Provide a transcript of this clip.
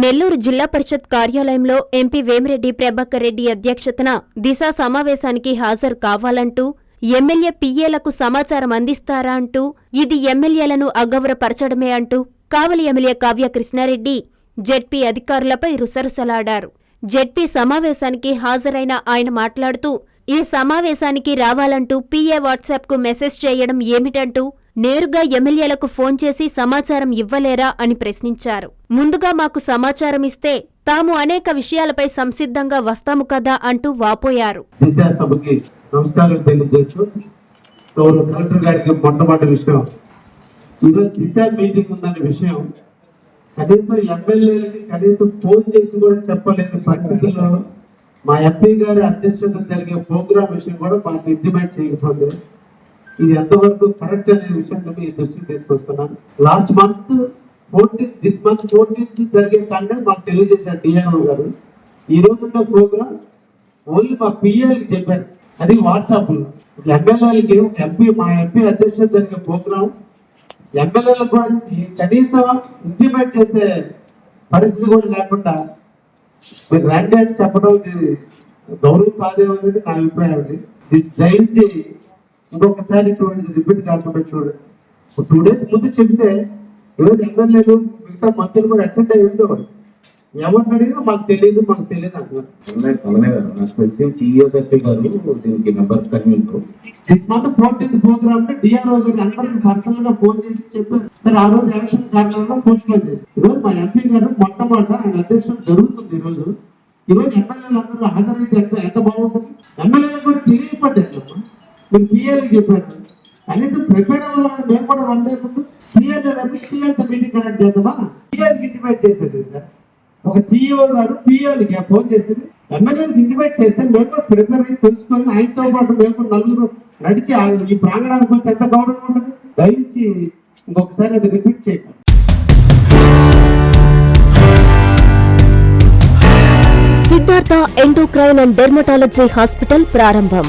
నెల్లూరు జిల్లా పరిషత్ కార్యాలయంలో ఎంపీ వేమిరెడ్డి ప్రభాకర్ రెడ్డి అధ్యక్షతన దిశ సమావేశానికి హాజరు కావాలంటూ ఎమ్మెల్యే పిఏలకు సమాచారం అందిస్తారా అంటూ ఇది ఎమ్మెల్యేలను అగౌరవపరచడమే అంటూ కావలి ఎమ్మెల్యే కావ్య కృష్ణారెడ్డి జెడ్పీ అధికారులపై రుసరుసలాడారు. జెడ్పీ సమావేశానికి హాజరైన ఆయన మాట్లాడుతూ ఈ సమావేశానికి రావాలంటూ పీఏ వాట్సాప్కు మెసేజ్ చేయడం ఏమిటంటూ నేరుగా ఎమ్మెల్యేలకు ఫోన్ చేసి సమాచారం ఇవ్వలేరా అని ప్రశ్నించారు. ముందుగా మాకు సమాచారం ఇస్తే తాము అనేక విషయాలపై సంసిద్ధంగా వస్తాము కదా అంటూ వాపోయారు. నమస్కారం తెలియజేస్తూ గౌరవ కలెక్టర్ గారికి మొట్టమొదటి విషయం. ఈరోజు దిశ మీటింగ్ ఉందనే విషయం. కనీసం ఎమ్మెల్యేలకి కనీసం ఫోన్ చేసి కూడా చెప్పలేని పరిస్థితుల్లో మా ఎంపీ గారి అధ్యక్షతన జరిగే ప్రోగ్రామ్ విషయం కూడా మాకు ఇంటిమేట్ చేయకపోతే ఇది ఎంతవరకు కరెక్ట్ అనే విషయాన్ని మీ దృష్టికి తీసుకొస్తున్నాను. Last month fourteenth this month fourteenth జరిగే కంటెంట్ మాకు తెలియజేశారు డిఆర్ఓ గారు. ఈ రోజు ఉన్న ప్రోగ్రామ్ ఓన్లీ మా పిఎల్కి చెప్పారు. అది వాట్సాప్లో ఎమ్మెల్యేలకి ఎంపీ మా ఎంపీ అధ్యక్షుడు జరిగే ప్రోగ్రామ్ ఎమ్మెల్యేలకు కూడా కనీసం ఇంటిమేట్ చేసే పరిస్థితి కూడా లేకుండా మీరు రండి అని చెప్పడం గౌరవం కాదేమో అనేది నా అభిప్రాయం అండి. ఇది దయించి ఇంకొకసారి ఇటువంటి రిపీట్ కాకుండా చూడండి టూ డేస్ ముందు చెప్తే ఈరోజు ఎమ్మెల్యేలు మిగతా మంత్రులు కూడా అటెండ్ అయ్యి ఉండేవాడు ఎవరిని అడిగినా మాకు తెలియదు మాకు తెలియదు అంటున్నారు. ప్రోగ్రామ్ డిఆర్ఓ గారు అందరికి పర్సనల్గా ఫోన్ చేసి చెప్పారు. సరే ఆ రోజు ఎలక్షన్ కారణంగా పోస్ట్ పోన్ ఈ రోజు మా ఎంపీ గారు మొట్టమొదట ఆయన అధ్యక్షుడు జరుగుతుంది ఈ రోజు ఈ రోజు ఎమ్మెల్యేలు అందరూ హాజరైతే ఎంత ఎంత బాగుంటుంది? ఎమ్మెల్యేలకు కూడా తెలియకపోతే మీరు క్లియర్గా చెప్పారు కనీసం ప్రిపేర్ అవ్వాలని మేము కూడా వన్ డే ముందు. పిఎల్ పిఎల్తో మీటింగ్ కనెక్ట్ చేద్దామా? పిఎల్కి ఇంటిమేట్ చేసేది సార్ ఒక సీఈఓ గారు పిఎల్కి ఫోన్ చేసేది ఎమ్మెల్యేకి ఇంటిమేట్ చేస్తే మేము కూడా ప్రిపేర్ అయ్యి తెలుసుకొని ఆయనతో పాటు మేము కూడా నలుగురు నడిచి ఆ ఈ ప్రాంగణానికి వచ్చి ఎంత గౌరవం ఉంటుంది? దయించి ఇంకొకసారి అది రిపీట్ చేయండి. Siddhartha endocrine and dermatology hospital ప్రారంభం.